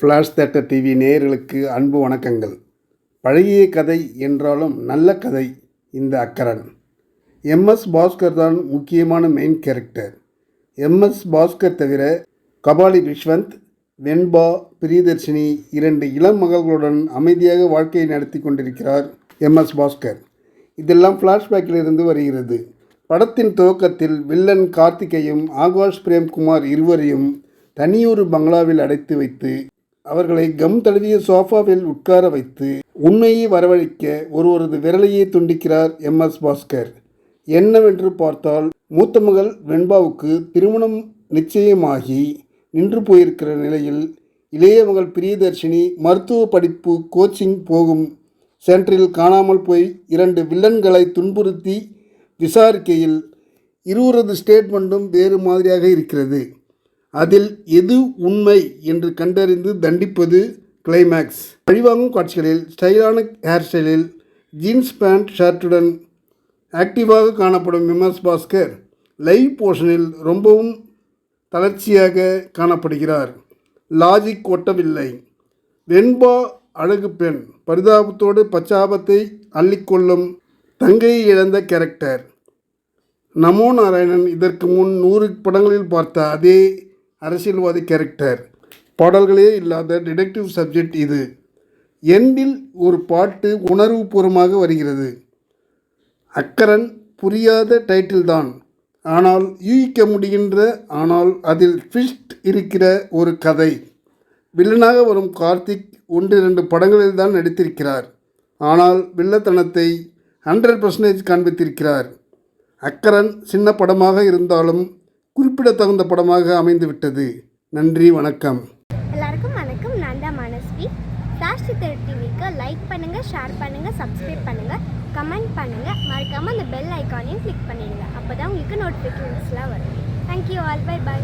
Flash theatre TV நேயர்களுக்கு அன்பு வணக்கங்கள். பழைய கதை என்றாலும் நல்ல கதை இந்த அக்கரன். எம்எஸ் பாஸ்கர் தான் முக்கியமான மெயின் கேரக்டர் எம்எஸ் பாஸ்கர் தவிர கபாலி விஸ்வந்த் வெண்பா பிரியதர்ஷினி இரண்டு இளம் மகள்களுடன் அமைதியாக வாழ்க்கையை நடத்தி கொண்டிருக்கிறார் எம்எஸ் பாஸ்கர் இதெல்லாம் ஃப்ளாஷ்பேக்கிலிருந்து வருகிறது. படத்தின் துவக்கத்தில் வில்லன் கார்த்திகையும் ஆகாஷ் பிரேம்குமார் இருவரையும் தனியொரு பங்களாவில் அடைத்து வைத்து அவர்களை கம் தழுவிய சோஃபாவில் உட்கார வைத்து உண்மையை வரவழைக்க ஒருவரது விரலையே துண்டிக்கிறார் எம் எஸ் பாஸ்கர் என்னவென்று பார்த்தால் மூத்த மகள் வெண்பாவுக்கு திருமணம் நிச்சயமாகி நின்று போயிருக்கிற நிலையில் இளைய மகள் பிரியதர்ஷினி மருத்துவ படிப்பு கோச்சிங் போகும். சென்டரில் காணாமல் போய் இரண்டு வில்லன்களை துன்புறுத்தி விசாரிக்கையில் இருவரது ஸ்டேட்மெண்ட்டும் வேறு மாதிரியாக இருக்கிறது. அதில் எது உண்மை என்று கண்டறிந்து தண்டிப்பது கிளைமேக்ஸ் பழிவாங்கும் காட்சிகளில் ஸ்டைலான ஹேர் ஸ்டைலில் ஜீன்ஸ் பேண்ட் ஷர்ட்டுடன் ஆக்டிவாக காணப்படும் விமர்ஸ் பாஸ்கர் லைவ் போர்ஷனில் ரொம்பவும் தளர்ச்சியாக காணப்படுகிறார். லாஜிக் ஒட்டவில்லை. வெண்பா அழகு பெண் பரிதாபத்தோடு பச்சாபத்தை அள்ளிக்கொள்ளும் தங்கையை இழந்த கேரக்டர் நமோ நாராயணன் இதற்கு முன் நூறு படங்களில் பார்த்த அதே அரசியல்வாதி கேரக்டர். பாடல்களே இல்லாத டிடெக்டிவ் சப்ஜெக்ட் இது. எண்டில் ஒரு பாட்டு உணர்வுபூர்வமாக வருகிறது. அக்கரன் புரியாத டைட்டில் தான். ஆனால் யூகிக்க முடிகின்ற ஆனால் அதில் ட்விஸ்ட் இருக்கிற ஒரு கதை. வில்லனாக வரும் கார்த்திக் ஒன்று இரண்டு படங்களில் தான் நடித்திருக்கிறார். ஆனால் வில்லத்தனத்தை ஹண்ட்ரட் பர்சன்டேஜ் காண்பித்திருக்கிறார். அக்கரன் சின்ன படமாக இருந்தாலும் குறிப்பிடத்தகுந்த படமாக அமைந்துவிட்டது. நன்றி வணக்கம். எல்லாருக்கும் வணக்கம். நான் தான் மனஸ்வி. ஃப்ளாஷ் சித்தர் டிவிக்கு லைக் பண்ணுங்கள் ஷேர் பண்ணுங்கள் சப்ஸ்கிரைப் பண்ணுங்கள் கமெண்ட் பண்ணுங்கள் மறக்காமல் அந்த பெல் ஐக்கானையும் கிளிக் பண்ணிடுங்க. அப்போ தான் உங்களுக்கு நோட்டிஃபிகேஷன்ஸ்லாம் வரும். Thank you all by by